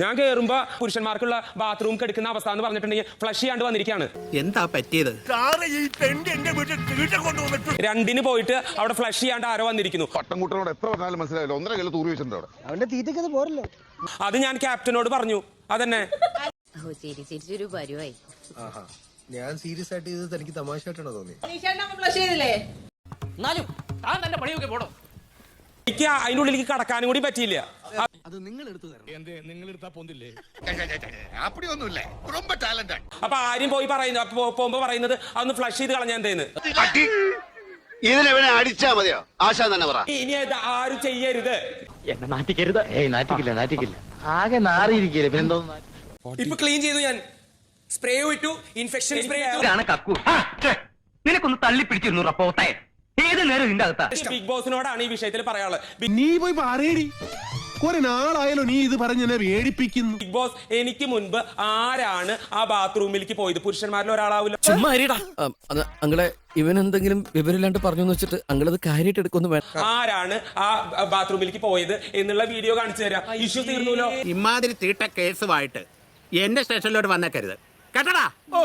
ഞാൻ കയറുമ്പോ പുരുഷന്മാർക്കുള്ള ബാത്റൂം കെടുക്കുന്ന അവസ്ഥ എന്ന് പറഞ്ഞിട്ടുണ്ടെങ്കിൽ ഫ്ലഷ് ചെയ്യാണ്ട് വന്നിരിക്കുകയാണ്. എന്താ പറ്റിയത്? രണ്ടിന് പോയിട്ട് അവിടെ ഫ്ലഷ് ചെയ്യാണ്ട് ആരോ വന്നിരിക്കുന്നു. പട്ടംകുട്ടനോട് എത്ര പറഞ്ഞാലും മനസ്സിലായില്ല. ഒന്നര കിലോ തൂറി വെച്ചിട്ടുണ്ട് അവിടെ. അവന്റെ തീറ്റയ്ക്ക് അത് പോരല്ലോ. അത് ഞാൻ ക്യാപ്റ്റനോട് പറഞ്ഞു. അതന്നെ. ഞാൻ സീരിയസ് ആയിട്ട് ഇത് തനിക്ക് തമാശയായിട്ടാണോ തോന്നി എന്നാലും താൻ തന്റെ പണിയൊക്കെ പോടോ. എനിക്ക് അതിൻ്റെ ഉള്ളിലേക്ക് കടക്കാനും കൂടി പറ്റിയില്ല അപ്പടിയൊന്നുമില്ല ரொம்ப ടാലന്റ് അപ്പൊ ആരും പോയി പറയുന്നത് അപ്പൊ പോകുമ്പോ പറയുന്നത് അതൊന്ന് ഫ്ലഷ് ചെയ്ത് കളഞ്ഞാൽ എന്തേന്ന് ഇതിനെവനെ അടിച്ചാ മതിയോ ആശാൻ തന്നെ പറ ഇനി അത് ആരും ചെയ്യരുത് എന്നെ നാട്ടിക്കരുത് ഏയ് നാട്ടിക്കില്ല നാട്ടിക്കില്ല ആകെ നാറിയിരിക്കില്ല പിന്നെന്തോ ഇപ്പൊ ക്ലീൻ ചെയ്തു ഞാൻ സ്പ്രേ ഇട്ടു ഇൻഫെക്ഷൻ സ്പ്രേ കക്കു നിനക്കൊന്ന് തള്ളി പിടിച്ചിരുന്നു പോത്തെ ഏത് നേരം നിന്റെ അകത്താ? ബിഗ് ബോസിനോടാണ് ഈ വിഷയത്തിൽ പറയാനുള്ളത്. നീ പോയി പറയടി. കുറെ നാളായാലോ നീ ഇത് പറഞ്ഞെന്നെ പേടിപ്പിക്കുന്നു. ബിഗ് ബോസ് എനിക്ക് മുൻപ് ആരാണ് ആ ബാത്റൂമിലേക്ക് പോയത്? പുരുഷന്മാരിൽ ഒരാളാവില്ല. അങ്ങളെ ഇവൻ എന്തെങ്കിലും വിവരമില്ലാണ്ട് പറഞ്ഞു വെച്ചിട്ട് അങ്ങളത് കാര്യമായിട്ട് എടുക്കൊന്നും ആരാണ് ആ ബാത്റൂമിലേക്ക് പോയത് എന്നുള്ള വീഡിയോ കാണിച്ചു തരാം. ഇഷ്യൂ തീർന്നല്ലോ ഇമാതിരി തീട്ട കേസുമായിട്ട് എന്റെ സ്റ്റേഷനിലോട്ട് വന്നേക്കരുത്. കേട്ടടാ? ഓ.